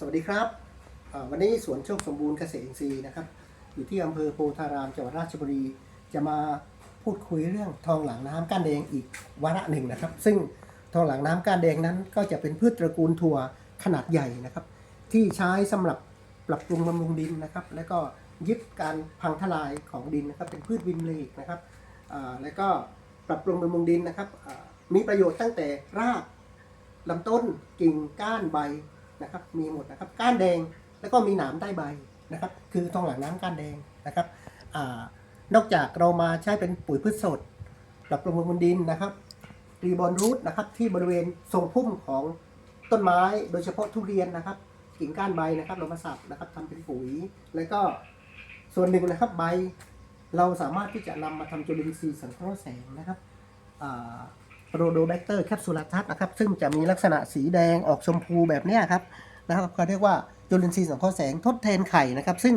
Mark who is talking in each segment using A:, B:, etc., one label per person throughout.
A: สวัสดีครับวันนี้สวนโชคสมบูรณ์เกษตรอินทรีย์นะครับ อยู่ที่อำเภอโพธารามจังหวัดราชบุรี จะมาพูดคุยเรื่องทองหลังน้ำก้านแดงอีกวาระหนึ่งนะครับ ซึ่งทองหลังน้ำก้านแดงนั้น ก็จะเป็นพืชตระกูลถั่วขนาดใหญ่นะครับ ที่ใช้สำหรับปรับปรุงบำรุงดินนะครับ แล้วก็ยึดการพังทลายของดินนะครับเป็นพืชวินเลกนะครับแล้วก็ปรับปรุงบำรุงดินนะครับมีประโยชน์ตั้งแต่รากลำต้นกิ่งก้านใบ นะครับมีหมดนะครับก้านแดงแล้วก็มีหนามใต้ใบนะครับ คือทองหลังน้ำก้านแดงนะครับอนอกจากเรามาใช้เป็นปุ๋ยพืชสดปรับปรุงบนดินนะครับรีบอนรูทนะครับที่บริเวณทรงพุ่มของต้นไม้โดยเฉพาะทุเรียนนะครับกิ่งก้านใบนะครับเรามาสับนะครับทำเป็นปุ๋ย แล้วก็ส่วนหนึ่งนะครับใบ เราสามารถที่จะนำมาทำจุลินทรีย์สังเคราะห์แสงนะครับ โรโดแบคเตอร์แคปซูลาทัสนะครับ ซึ่งจะมีลักษณะสีแดงออกชมพูแบบนี้ครับนะครับเขาเรียกว่าจุลินทรีย์สังเคราะห์แสงทดแทนไข่นะครับ ซึ่ง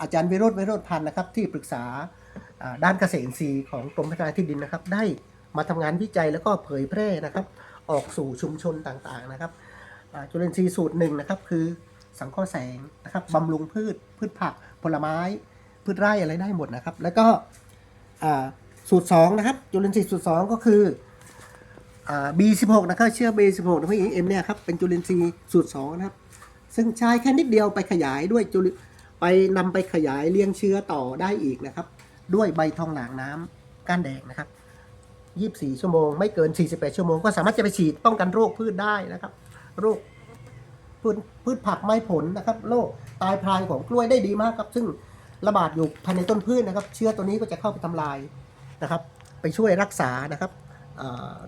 A: อาจารย์วิโรธวิโรธพันธ์นะครับ ที่ปรึกษาด้านเกษตรอินทรีย์ของกรมพัฒนาที่ดินนะครับ ได้มาทำงานวิจัยแล้วก็เผยแพร่นะครับ ออกสู่ชุมชนต่างๆนะครับจุลินทรีย์สูตรหนึ่งนะครับ คือสังเคราะห์แสงนะครับบำรุงพืช พืชผัก ผลไม้ พืชไร่อะไรได้หมดนะครับ แล้วก็สูตร2นะครับจุลินทรีย์สูตร2ก็คือ B16 นะครับเชื่อ B16 นะพี่เอ็มเนี่ยครับเป็นจุลินทรีย์สูตร2นะครับ ซึ่งใช้แค่นิดเดียวไปขยายด้วยจุลิไปนำไปขยายเลี้ยงเชื้อต่อได้อีกนะครับ ด้วยใบทองหลางน้ำก้านแดงนะครับ24 ชั่วโมง ไม่เกิน 48 ชั่วโมง ก็สามารถจะไปฉีดป้องกันโรคพืชได้นะครับ โรคพืชพืชผักไม้ผลนะครับ โรคตายพรายของกล้วยได้ดีมากครับ ซึ่งระบาดอยู่ภายในต้นพืชนะครับ เชื้อตัวนี้ก็จะเข้าไปทำลายนะครับ ไปช่วยรักษานะครับ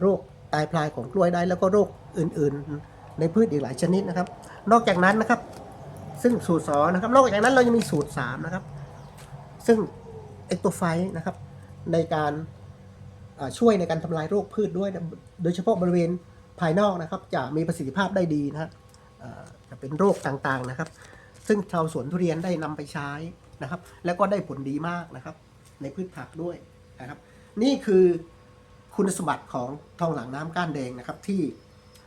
A: โรค ตายพรายของกล้วยได้แล้วก็โรคอื่นๆ ในพืชอีกหลายชนิดนะครับ นอกจากนั้นนะครับ ซึ่งสูตรสองนะครับ นอกจากนั้นเรายังมีสูตรสามนะครับ ซึ่งเอ็กโตไฟนะครับ ในการช่วยในการทำลายโรคพืชด้วย โดยเฉพาะบริเวณภายนอกนะครับ จะมีประสิทธิภาพได้ดีนะครับจะเป็นโรคต่างๆนะครับ ซึ่งชาวสวนทุเรียนได้นำไปใช้นะครับ แล้วก็ได้ผลดีมากนะครับ ในพืชผักด้วยนะครับ นี่คือ คุณสมบัติของทองหลังน้ำก้านแดงนะครับ ที่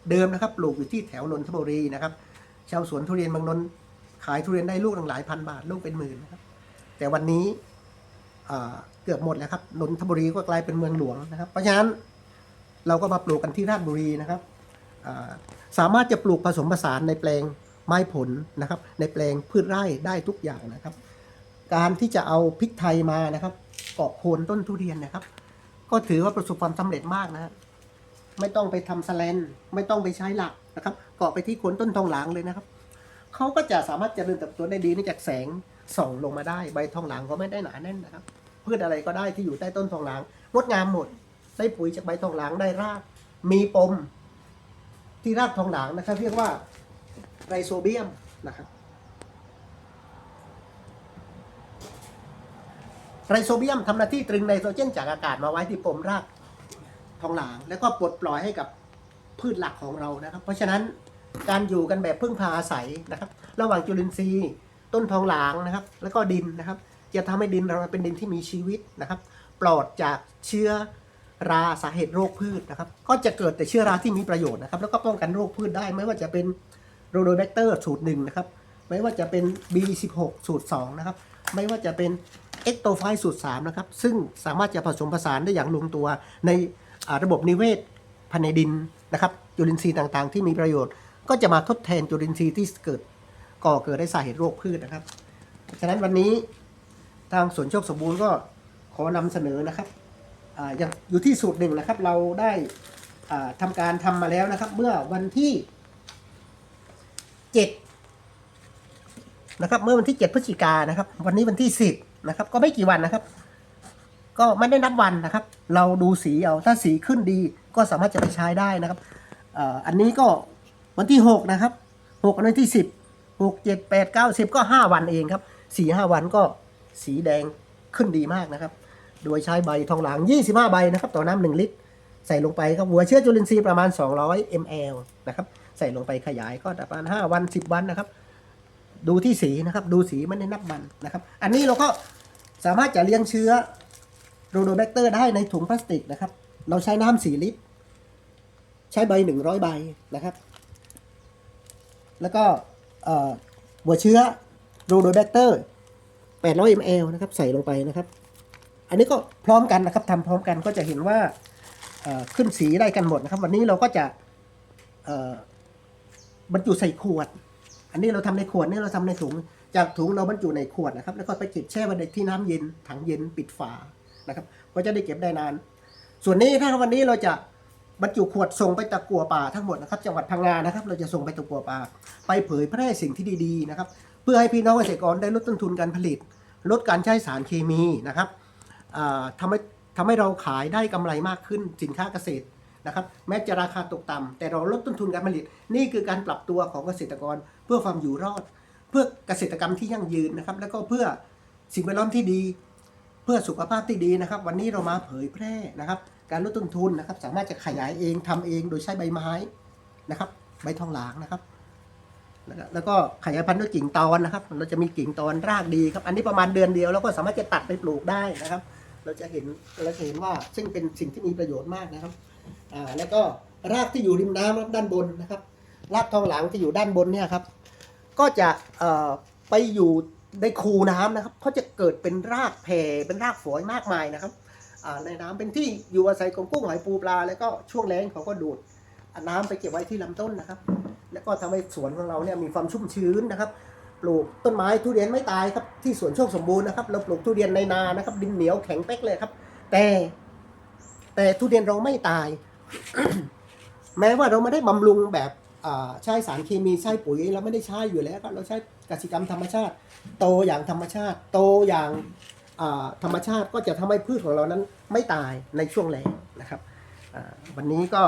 A: เดิมนะครับปลูกอยู่ที่แถวนนทบุรีนะครับ ชาวสวนทุเรียนบางนนขายทุเรียนได้ลูกตั้งหลายพันบาทลูกเป็นหมื่นนะครับ แต่วันนี้เกือบหมดแล้วครับนนทบุรีก็กลายเป็นเมืองหลวงนะครับ เพราะฉะนั้นเราก็มาปลูกกันที่ราชบุรีนะครับสามารถจะปลูกผสมผสานในแปลงไม้ผลนะครับ ในแปลงพืชไร่ได้ทุกอย่างนะครับ การที่จะเอาพริกไทยมานะครับเกาะโคนต้นทุเรียนนะครับ ก็ถือว่าประสบความสำเร็จมากนะไม่ต้องไปทำสแลนไม่ต้องไปใช้หลักนะครับเกาะไปที่โคนต้นทองหลางเลยนะครับเขาก็จะสามารถเจริญเติบโตได้ดีเนื่องจากแสงส่องลงมาได้ใบทองหลางก็ไม่ได้หนาแน่นนะครับพืชอะไรก็ได้ที่อยู่ใต้ต้นทองหลางงดงามหมดได้ปุ๋ยจากใบทองหลางได้ราก มีปม ที่รากทองหลางนะครับ เรียกว่าไรโซเบียมนะครับ ไรโซเบียมทำหน้าที่ตรึงไนโตรเจนจากอากาศมาไว้ที่ปมรากทองหลาง แล้วก็ปลดปล่อยให้กับพืชหลักของเรานะครับ เพราะฉะนั้นการอยู่กันแบบพึ่งพาอาศัยนะครับ ระหว่างจุลินทรีย์ ต้นทองหลางนะครับ แล้วก็ดินนะครับ จะทำให้ดินเราเป็นดินที่มีชีวิตนะครับ ปลอดจากเชื้อราสาเหตุโรคพืชนะครับ ก็จะเกิดแต่เชื้อราที่มีประโยชน์นะครับ แล้วก็ป้องกันโรคพืชได้ ไม่ว่าจะเป็นโรโดแบคเตอร์สูตรหนึ่งนะครับ ไม่ว่าจะเป็น B16 สูตร2นะครับ ไม่ว่าจะเป็น เอ็กโตไฟสูตร3นะครับ ซึ่งสามารถจะผสมผสานได้อย่างลงตัวในระบบนิเวศภายในดินนะครับ จุลินทรีย์ต่างๆ ที่มีประโยชน์ ก็จะมาทดแทนจุลินทรีย์ที่เกิดก่อเกิดได้สาเหตุโรคพืชนะครับ ฉะนั้นวันนี้ทางสวนโชคสมบูรณ์ก็ขอนำเสนอนะครับออย่างอยู่ที่สูตรหนึ่งนะครับ เราได้อ่าทำการทำมาแล้วนะครับ เมื่อวันที่เจ็ดนะครับ เมื่อวันที่เจ็ดพฤศจิกายนนะครับ วันนี้วันที่สิบ นะครับ ก็ไม่กี่วันนะครับ ก็ไม่ได้นับวันนะครับ เราดูสีเอาถ้าสีขึ้นดีก็สามารถจะไปใช้ได้นะครับอันนี้ก็วันที่หกนะครับหกวันที่สิบหกเจ็ดแปดเก้าสิบก็ห้าวันเองครับสี่ห้าวันก็สีแดงขึ้นดีมากนะครับ โดยใช้ใบทองหลาง 25 ใบนะครับ ต่อน้ำหนึ่งลิตร ใส่ลงไปครับหัวเชื้อจุลินทรีย์ประมาณ 200 ml นะครับ ใส่ลงไปขยายก็ประมาณ 5 วัน 10 วันนะครับ ดูที่สีนะครับ ดูสีไม่ได้นับวันนะครับ อันนี้เราก็สามารถจะเลี้ยงเชื้อโรโดแบคเตอร์ได้ในถุงพลาสติกนะครับ เราใช้น้ำ4ลิตร ใช้ใบ100ใบนะครับ แล้วก็เอ่อหัวเชื้อโรโดแบคเตอร์800 ml นะครับใส่ลงไปนะครับ อันนี้ก็พร้อมกันนะครับทำพร้อมกันก็จะเห็นว่าขึ้นสีได้กันหมดนะครับ วันนี้เราก็จะบรรจุใส่ขวด อันนี้เราทำในขวดนี่เราทำในถุง จากถุงเราบรรจุในขวดนะครับ แล้วก็ไปเก็บแช่ไว้ในที่น้ำเย็นถังเย็นปิดฝานะครับ ก็จะได้เก็บได้นาน ส่วนนี้ถ้าวันนี้เราจะบรรจุขวดส่งไปตะกัวป่าทั้งหมดนะครับจังหวัดพังงานะครับ เราจะส่งไปตะกัวป่า ไปเผยแพร่สิ่งที่ดีๆนะครับ เพื่อให้พี่น้องเกษตรกรได้ลดต้นทุนการผลิต ลดการใช้สารเคมีนะครับทำให้ทำให้เราขายได้กำไรมากขึ้นสินค้าเกษตรนะครับ แม้จะราคาตกต่ำแต่เราลดต้นทุนการผลิต นี่คือการปรับตัวของเกษตรกร พื่อความอยู่รอด เพื่อเกษตรกรรมที่ยั่งยืนนะครับ แล้วก็เพื่อสิ่งแวดล้อมที่ดี เพื่อสุขภาพที่ดีนะครับ วันนี้เรามาเผยแพร่นะครับ การลดต้นทุนนะครับ สามารถจะขยายเองทำเองโดยใช้ใบไม้นะครับ ใบทองหลางนะครับ แล้วก็ขยายพันธุ์ด้วยกิ่งตอนนะครับ เราจะมีกิ่งตอนรากดีครับ อันนี้ประมาณเดือนเดียวแล้วก็สามารถจะตัดไปปลูกได้นะครับ เราจะเห็นเราจะเห็นว่าซึ่งเป็นสิ่งที่มีประโยชน์มากนะครับอ่าแล้วก็รากที่อยู่ริมน้ำด้านบนนะครับ รากทองหลางที่อยู่ด้านบนเนี่ยครับ ก็จะไปอยู่ในคูน้ำนะครับเขาจะเกิดเป็นรากแผ่เป็นรากฝอยมากมายนะครับในน้ำเป็นที่อยู่อาศัยของกุ้งหอยปูปลา แล้วก็ช่วงแล้งเขาก็ดูดน้ำไปเก็บไว้ที่ลำต้นนะครับ แล้วก็ทำให้สวนของเราเนี่ยมีความชุ่มชื้นนะครับ ปลูกต้นไม้ทุเรียนไม่ตายครับที่สวนโชคสมบูรณ์นะครับ เราปลูกทุเรียนในนานะครับ ดินเหนียวแข็งเป๊กเลยครับ แต่ แต่ทุเรียนเราไม่ตาย แม้ว่าเราไม่ได้บำรุงแบบ ใช้สารเคมีใช้ปุ๋ยเราไม่ได้ใช้อยู่แล้วครับเราใช้กสิกรรมธรรมชาติ โตอย่างธรรมชาติ โตอย่างธรรมชาติก็จะทำให้พืชของเรานั้นไม่ตายในช่วงแล้งนะครับวันนี้ก็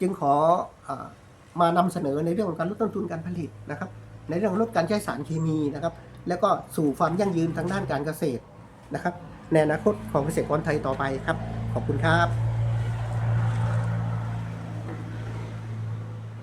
A: จึงขออมานำเสนอในเรื่องของการลดต้นทุนการผลิตนะครับ ในเรื่องของลดการใช้สารเคมีนะครับ แล้วก็สู่ความยั่งยืนทางด้านการเกษตรนะครับ ในอนาคตของเกษตรกรไทยต่อไปครับ ขอบคุณครับ